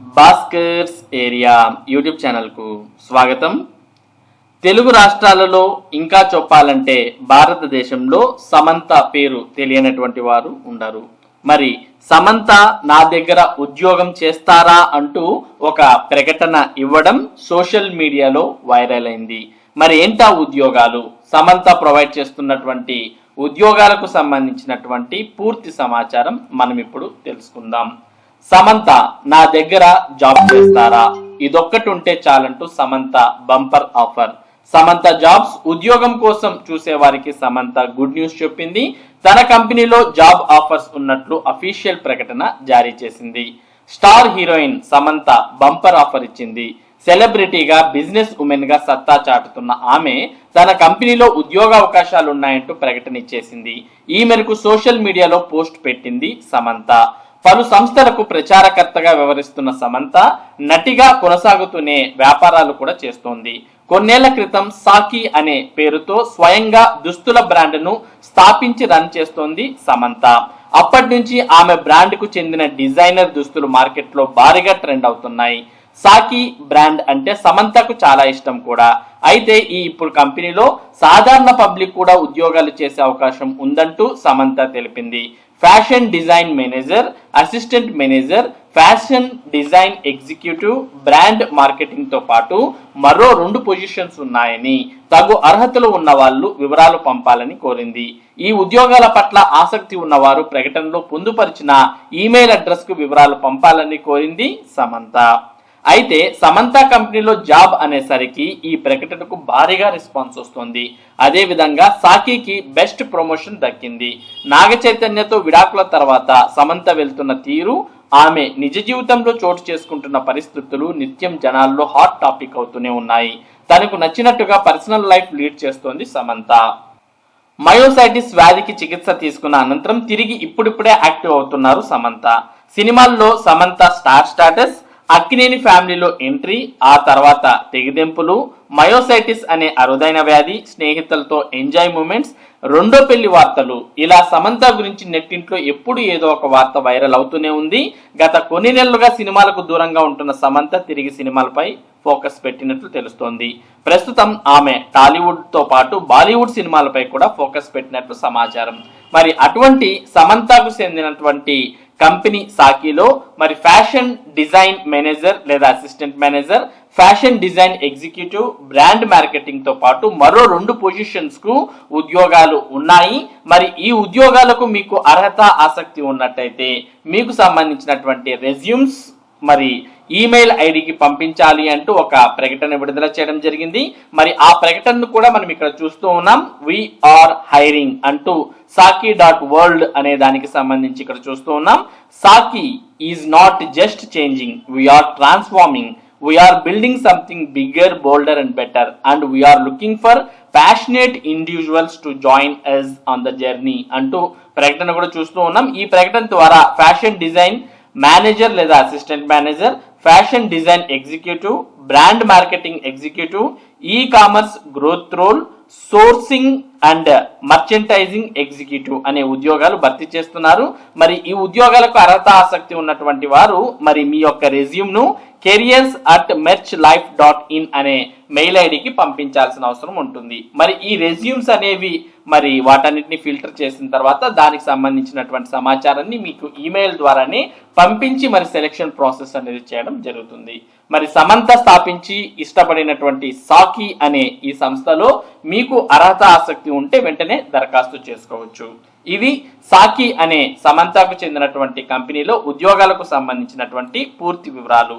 Bhaskar's area YouTube ఛానల్కు స్వాగతం. తెలుగు రాష్ట్రాలలో ఇంకా చెప్పాలంటే భారతదేశంలో సమంత పేరు తెలియనటువంటి వారు ఉండరు. మరి సమంత నా దగ్గర ఉద్యోగం చేస్తారా అంటూ ఒక ప్రకటన ఇవ్వడం సోషల్ మీడియాలో వైరల్ అయింది. మరి ఏంటా ఉద్యోగాలు? సమంత ప్రొవైడ్ చేస్తున్నటువంటి ఉద్యోగాలకు సంబంధించినటువంటి పూర్తి సమాచారం మనం ఇప్పుడు తెలుసుకుందాం. సమంత నా దగ్గర జాబ్ చేస్తారా? ఇదొక్కటి ఉంటే చాలంటూ Samantha bumper offer. Samantha jobs ఉద్యోగం కోసం చూసే వారికి సమంత గుడ్ న్యూస్ చెప్పింది. తన కంపెనీలో జాబ్ ఆఫర్స్ ఉన్నట్లు అఫీషియల్ ప్రకటన జారీ చేసింది. Star heroine Samantha bumper offer ఇచ్చింది. సెలబ్రిటీగా బిజినెస్ ఉమెన్గా సత్తా చాటుతున్న ఆమె తన కంపెనీలో ఉద్యోగ అవకాశాలు ఉన్నాయంటూ ప్రకటన ఇచ్చేసింది. ఈ మేరకు సోషల్ మీడియాలో పోస్ట్ పెట్టింది సమంత. పలు సంస్థలకు ప్రచారకర్తగా వ్యవహరిస్తున్న సమంత నటిగా కొనసాగుతూనే వ్యాపారాలు కూడా చేస్తోంది. కొన్నేళ్ళ క్రితం సాకి అనే పేరుతో స్వయంగా దుస్తుల బ్రాండ్ను స్థాపించి రన్ చేస్తోంది సమంత. అప్పటి నుంచి ఆమె బ్రాండ్కు చెందిన డిజైనర్ దుస్తులు మార్కెట్లో భారీగా ట్రెండ్ అవుతున్నాయి. సాకి బ్రాండ్ అంటే సమంతకు చాలా ఇష్టం కూడా. అయితే ఈ ఇప్పుడు కంపెనీలో సాధారణ పబ్లిక్ కూడా ఉద్యోగాలు చేసే అవకాశం ఉందంటూ సమంత తెలిపింది. Fashion design manager assistant manager fashion design executive brand మార్కెటింగ్తో పాటు మరో రెండు పొజిషన్స్ ఉన్నాయని తగు అర్హతలు ఉన్న వాళ్ళు వివరాలు పంపాలని కోరింది. ఈ ఉద్యోగాల పట్ల ఆసక్తి ఉన్నవారు ప్రకటనలో పొందుపరిచిన ఈమెయిల్ అడ్రస్కు వివరాలు పంపాలని కోరింది సమంత. అయితే సమంత కంపెనీలో జాబ్ అనేసరికి ఈ ప్రకటనకు భారీగా రెస్పాన్స్ వస్తుంది. అదేవిధంగా సాకికి బెస్ట్ ప్రమోషన్ దక్కింది. నాగ చైతన్యతో విడాకుల తర్వాత సమంత వెళ్తున్న తీరు ఆమె నిజ జీవితంలో చోటు చేసుకుంటున్న పరిస్థితులు నిత్యం జనాల్లో హాట్ టాపిక్ అవుతూనే ఉన్నాయి. తనకు నచ్చినట్టుగా పర్సనల్ లైఫ్ లీడ్ చేస్తోంది సమంత. మయోసైటిస్ వ్యాధికి చికిత్స తీసుకున్న అనంతరం తిరిగి ఇప్పుడిప్పుడే యాక్టివ్ అవుతున్నారు సమంత. సినిమాల్లో సమంత స్టార్ స్టాటస్ అక్కినేని ఫ్యామిలీలో ఎంట్రీ ఆ తర్వాత తెగిదెంపులు మయోసైటిస్ అనే అరుదైన వ్యాధి స్నేహితులతో ఎంజాయ్ మూమెంట్స్ రెండో పెళ్ళి వార్తలు. ఇలా సమంత గురించి నెట్టింట్లో ఎప్పుడు ఏదో ఒక వార్త వైరల్ అవుతూనే ఉంది. గత కొన్ని నెలలుగా సినిమాలకు దూరంగా ఉంటున్న సమంత తిరిగి సినిమాలపై ఫోకస్ పెట్టినట్లు తెలుస్తోంది. ప్రస్తుతం ఆమె టాలీవుడ్తో పాటు బాలీవుడ్ సినిమాలపై కూడా ఫోకస్ పెట్టినట్లు సమాచారం. మరి అటువంటి సమంతకు చెందినటువంటి కంపెనీ సాకిలో మరి ఫ్యాషన్ డిజైన్ మేనేజర్ లేదా assistant manager fashion design executive brand మార్కెటింగ్తో పాటు మరో రెండు పొజిషన్స్కు ఉద్యోగాలు ఉన్నాయి. మరి ఈ ఉద్యోగాలకు మీకు అర్హత ఆసక్తి ఉన్నట్టయితే మీకు సంబంధించినటువంటి రెజ్యూమ్స్ మరి ఈమెయిల్ ఐడికి పంపించాలి అంటూ ఒక ప్రకటన విడుదల చేయడం జరిగింది. మరి ఆ ప్రకటనను కూడా మనం ఇక్కడ చూస్తూ ఉన్నాం. ఆర్ హైరింగ్ అంటూ సాకి డాట్ వరల్డ్ అనే దానికి సంబంధించి ఇక్కడ చూస్తూ ఉన్నాం. Saaki is not just changing we're transforming we're building something bigger bolder and better and we're looking for passionate individuals to join us on the journey అంటూ ప్రకటన కూడా చూస్తూ ఉన్నాం. ఈ ప్రకటన ద్వారా ఫ్యాషన్ డిజైన్ మేనేజర్ లేదా assistant manager fashion design executive brand marketing executive e commerce growth role sourcing and merchandising executive అనే ఉద్యోగాలు భర్తీ చేస్తున్నారు. మరి ఈ ఉద్యోగాలకు అర్హత ఆసక్తి ఉన్నటువంటి వారు మరి మీ యొక్క రెజ్యూమ్ను careers at merch life dot in అనే మెయిల్ ఐడికి పంపించాల్సిన అవసరం ఉంటుంది. మరి ఈ రెజ్యూమ్స్ అనేవి మరి వాటన్నిటిని ఫిల్టర్ చేసిన తర్వాత దానికి సంబంధించినటువంటి సమాచారాన్ని మీకు ఈమెయిల్ ద్వారానే పంపించి మరి సెలెక్షన్ ప్రాసెస్ అనేది చేయడం జరుగుతుంది. మరి సమంత స్థాపించి ఇష్టపడినటువంటి సాకి అనే ఈ సంస్థలో మీకు అర్హత ఆసక్తి ఉంటే వెంటనే దరఖాస్తు చేసుకోవచ్చు. ఇది సాకి అనే సమంతకు చెందినటువంటి కంపెనీలో ఉద్యోగాలకు సంబంధించినటువంటి పూర్తి వివరాలు.